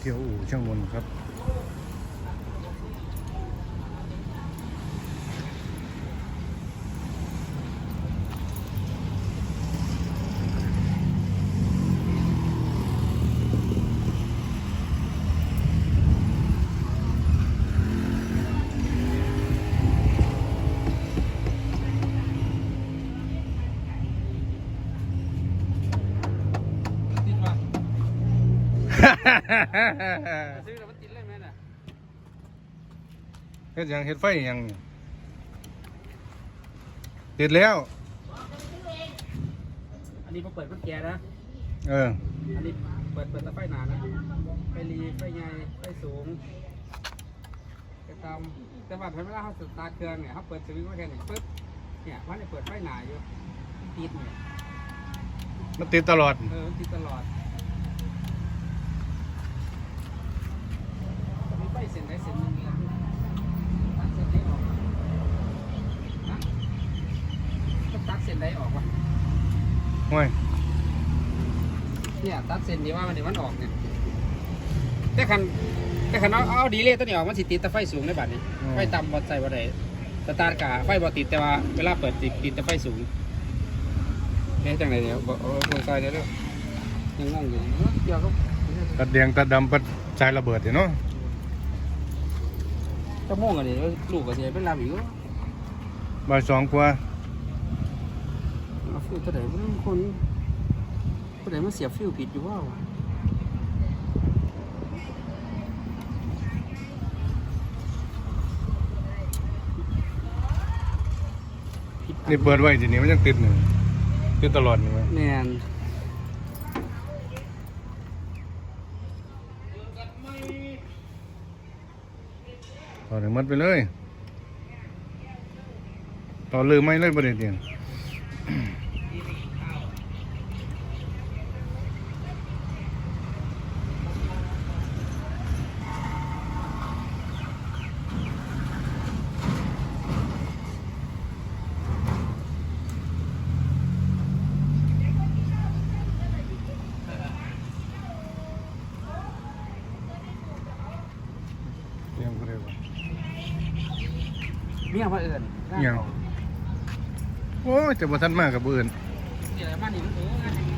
เที่ยวอู่ช่างมนครับ ซื้อแล้วมันติดเลยไหมน่ะเฮ็ดหยังเฮ็ดไฟหยังนี่ติดแล้ว อันนี้พอเปิดมันแก่นะ เออ อันนี้เปิดเปิดแต่ไฟหนานะ ไฟรีไฟใหญ่ไฟสูงไปตามแต่ว่าเวลาเขาสตาร์ทเครื่องเนี่ยเขาเปิดสวิตช์ไว้แค่นี้ปึ๊บ เนี่ยมันจะเปิดไฟหนาอยู่ติดเนี่ยมันติดตลอด เออมันติดตลอดมีไฟเส้นใดเส้นหนึ่งเนี่ยตัดเส้นใดออกนะต้องตัดเส้นใดออกวะ ห้วยเนี่ยตัดเส้นที่ว่ามันเดี๋ยวมันออกเนี่ยแต่คันแต่คันเอาเอาดีเลยตัวนี้ออกมันสิติดแต่ไฟสูงในบัดนี้ไฟต่ำบอใส่บ่ได้สตาร์ทกะไฟบ่ติดแต่ว่าเวลาเปิดติดติดแต่ไฟสูงเอ๊ะจังไหนเนี่ยบ่เอาคนใส่เดี๋ยวเด้อยังงงอยู่เดี๋ยวก็ตัดแดงตัดดำปัดสายระเบิดนี่เนาะจะโม่งกันดิลูกก็สิเป็นลำอีกบ่ายสองกว่า เอาฟิวตัวไหนมันคนตัวไหนมันเสียฟิวผิดอยู่ว่าวะนี่เปิดไว้ทีนี้มันยังติดหนึ่งติดตลอดนี่มั้ยแน่นต่อถึงมัดไปเลย ต่อลืมไม่เลยประเด็นเดียว เตรียมก็ได้บ่เมียมาเอิญอิหยังโอ้ยจะบ่ทันมากกับเบื่อน เดี๋ยวมันนี่มันเอองานอย่าง